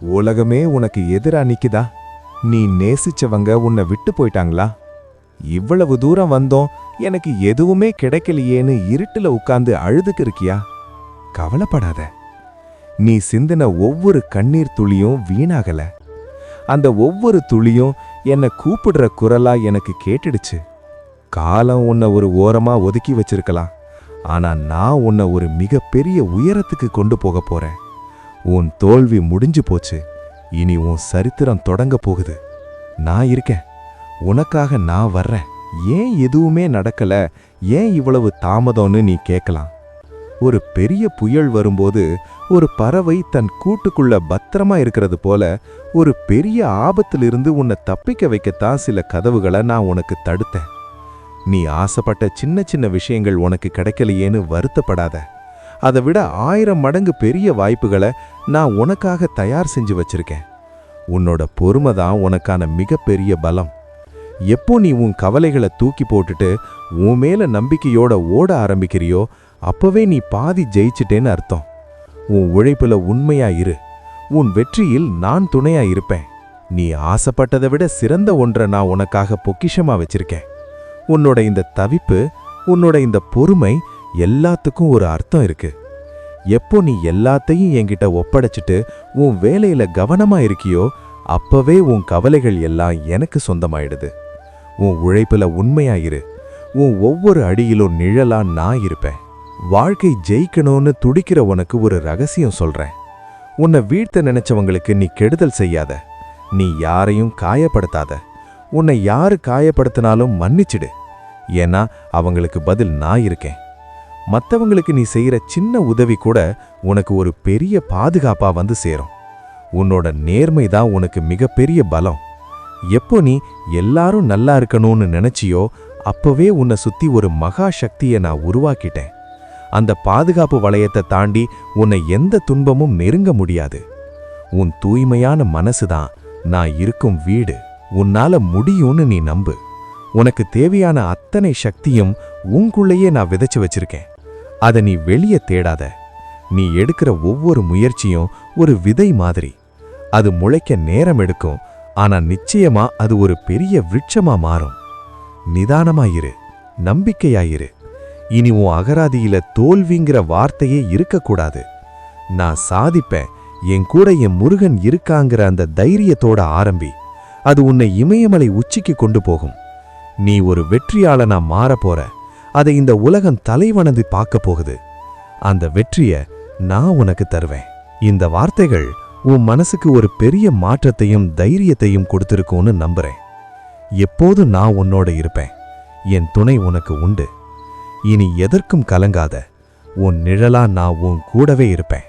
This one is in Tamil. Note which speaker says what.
Speaker 1: உலகமே உனக்கு எதிரா நிக்குதா? நீ நேசிச்சவங்க உன்னை விட்டு போயிட்டாங்களா? இவ்வளவு தூரம் வந்தோம் எனக்கு எதுவுமே கிடைக்கலையேன்னு இருட்டில் உட்கார்ந்து அழுதுக்கு இருக்கியா கவலைப்படாத. நீ சிந்தின ஒவ்வொரு கண்ணீர் துளியும் வீணாகல. அந்த ஒவ்வொரு துளியும் என்னை கூப்பிடுற குரலா எனக்கு கேட்டுடுச்சு. காலம் உன்னை ஒரு ஓரமா ஒதுக்கி வச்சிருக்கலாம். ஆனா நான் உன்னை ஒரு மிகப்பெரிய உயரத்துக்கு கொண்டு போக போறேன். உன் தோல்வி முடிஞ்சு போச்சு. இனி உன் சரித்திரம் தொடங்க போகுது. நான் இருக்கேன். உனக்காக நான் வர்றேன். ஏன் எதுவுமே நடக்கல? ஏன் இவ்வளவு தாமதம்னு நீ கேட்கலாம். ஒரு பெரிய புயல் வரும்போது ஒரு பறவை தன் கூட்டுக்குள்ள பத்திரமா இருக்கிறது போல ஒரு பெரிய ஆபத்திலிருந்து உன்னை தப்பிக்க வைக்கத்தான் சில கதவுகளை நான் உனக்கு தடுத்தேன். நீ ஆசைப்பட்ட சின்ன சின்ன விஷயங்கள் உனக்கு கிடைக்கலையேன்னு வருத்தப்படாத. அதை விட ஆயிரம் மடங்கு பெரிய வாய்ப்புகளை நான் உனக்காக தயார் செஞ்சு வச்சிருக்கேன். உன்னோட பொறுமை தான் உனக்கான மிகப்பெரிய பலம். எப்போ நீ உன் கவலைகளை தூக்கி போட்டுட்டு உன் மேல நம்பிக்கையோட ஓட ஆரம்பிக்கிறியோ அப்பவே நீ பாதி ஜெயிச்சிட்டேன்னு அர்த்தம். உன் உழைப்புல உண்மையா இரு. உன் வெற்றியில் நான் துணையா இருப்பேன். நீ ஆசைப்பட்டதை விட சிறந்த ஒன்றை நான் உனக்காக பொக்கிஷமா வச்சிருக்கேன். உன்னோட இந்த தவிப்பு உன்னோட இந்த பொறுமை எல்லாத்துக்கும் ஒரு அர்த்தம் இருக்கு. எப்போ நீ எல்லாத்தையும் என்கிட்ட ஒப்படைச்சிட்டு உன் வேலையில கவனமா இருக்கியோ அப்பவே உன் கவலைகள் எல்லாம் எனக்கு சொந்தமாயிடுது. உன் உழைப்புல உண்மையாயிரு உன் ஒவ்வொரு அடியிலும் நிழலா நான் இருப்பேன். வாழ்க்கை ஜெயிக்கணும்னு துடிக்கிற உனக்கு ஒரு ரகசியம் சொல்றேன். உன்னை வீழ்த்த நினைச்சவங்களுக்கு நீ கெடுதல் செய்யாத. நீ யாரையும் காயப்படுத்தாத. உன்னை யாரு காயப்படுத்தினாலும் மன்னிச்சிடு. ஏன்னா அவங்களுக்கு பதில் நான் இருக்கேன். மற்றவங்களுக்கு நீ செய்கிற சின்ன உதவி கூட உனக்கு ஒரு பெரிய பாதுகாப்பாக வந்து சேரும். உன்னோட நேர்மை தான் உனக்கு மிகப்பெரிய பலம். எப்போ நீ எல்லாரும் நல்லா இருக்கணும்னு நினைச்சியோ அப்பவே உன்னை சுத்தி ஒரு மகா சக்தியை நான் உருவாக்கிட்டேன். அந்த பாதுகாப்பு வளையத்தை தாண்டி உன்னை எந்த துன்பமும் நெருங்க முடியாது. உன் தூய்மையான மனசு தான் நான் இருக்கும் வீடு. உன்னால முடியும்னு நீ நம்பு. உனக்கு தேவையான அத்தனை சக்தியும் உங்குள்ளேயே நான் விதைச்சு வச்சிருக்கேன். அதை நீ வெளியே தேடாத. நீ எடுக்கிற ஒவ்வொரு முயற்சியும் ஒரு விதை மாதிரி. அது முளைக்க நேரம் எடுக்கும் ஆனா நிச்சயமா அது ஒரு பெரிய விருட்சமா மாறும். நிதானமாயிரு நம்பிக்கையாயிரு இனி உன் அகராதியில தோல்விங்கிற வார்த்தையே இருக்கக்கூடாது. நான் சாதிப்பேன் என் கூட என் முருகன் இருக்காங்கிற அந்த தைரியத்தோட ஆரம்பி. அது உன்னை இமயமலை உச்சிக்கு கொண்டு போகும். நீ ஒரு வெற்றியாளனா மாறப் போற. அதை இந்த உலகம் தலைவணந்து பார்க்க போகுது. அந்த வெற்றிய நான் உனக்கு தருவேன். இந்த வார்த்தைகள் உன் மனசுக்கு ஒரு பெரிய மாற்றத்தையும் தைரியத்தையும் கொடுத்துருக்கோன்னு நம்புறேன். எப்போது நான் உன்னோட இருப்பேன். என் துணை உனக்கு உண்டு. இனி எதற்கும் கலங்காத உன் நிழலா நான் உன் கூடவே இருப்பேன்.